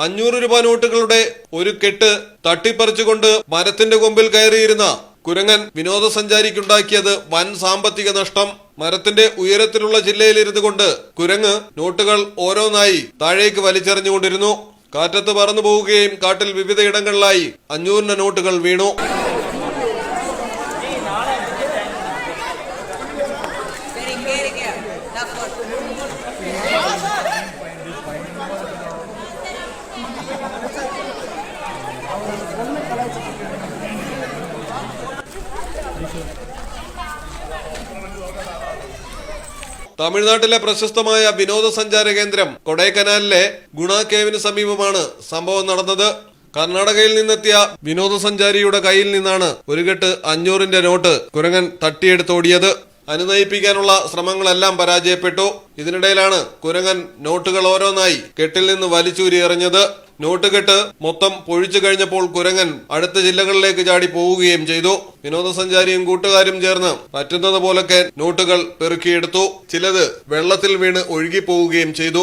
അഞ്ഞൂറ് രൂപ നോട്ടുകളുടെ ഒരു കെട്ട് തട്ടിപ്പറിച്ചുകൊണ്ട് മരത്തിന്റെ കൊമ്പിൽ കയറിയിരുന്ന കുരങ്ങൻ വിനോദസഞ്ചാരിക്കുണ്ടാക്കിയത് വൻ സാമ്പത്തിക നഷ്ടം മരത്തിന്റെ ഉയരത്തിലുള്ള ജില്ലയിലിരുന്നു കൊണ്ട് കുരങ്ങ് നോട്ടുകൾ ഓരോന്നായി താഴേക്ക് വലിച്ചെറിഞ്ഞുകൊണ്ടിരുന്നു. കാറ്റത്ത് പറന്നു പോവുകയും കാട്ടിൽ വിവിധയിടങ്ങളിലായി അഞ്ഞൂറിന്റെ നോട്ടുകൾ വീണു. തമിഴ്നാട്ടിലെ പ്രശസ്തമായ വിനോദസഞ്ചാര കേന്ദ്രം കൊടൈക്കനാലിലെ ഗുണ കേവിന് സമീപമാണ് സംഭവം നടന്നത്. കർണാടകയിൽ നിന്നെത്തിയ വിനോദസഞ്ചാരിയുടെ കയ്യിൽ നിന്നാണ് ഒരു കെട്ട് അഞ്ഞൂറിന്റെ നോട്ട് കുരങ്ങൻ തട്ടിയെടുത്തോടിയത്. അനുനയിപ്പിക്കാനുള്ള ശ്രമങ്ങളെല്ലാം പരാജയപ്പെട്ടു. ഇതിനിടയിലാണ് കുരങ്ങൻ നോട്ടുകൾ ഓരോന്നായി കെട്ടിൽ നിന്ന് വലിച്ചൂരി എറിഞ്ഞത് നോട്ട് കെട്ട് മൊത്തം പൊഴിച്ചു കഴിഞ്ഞപ്പോൾ കുരങ്ങൻ അടുത്ത ജില്ലകളിലേക്ക് ചാടി പോവുകയും ചെയ്തു. വിനോദസഞ്ചാരിയും കൂട്ടുകാരും ചേർന്ന് പറ്റുന്നത് പോലൊക്കെ നോട്ടുകൾ പെറുക്കിയെടുത്തു. ചിലത് വെള്ളത്തിൽ വീണ് ഒഴുകി പോവുകയും ചെയ്തു.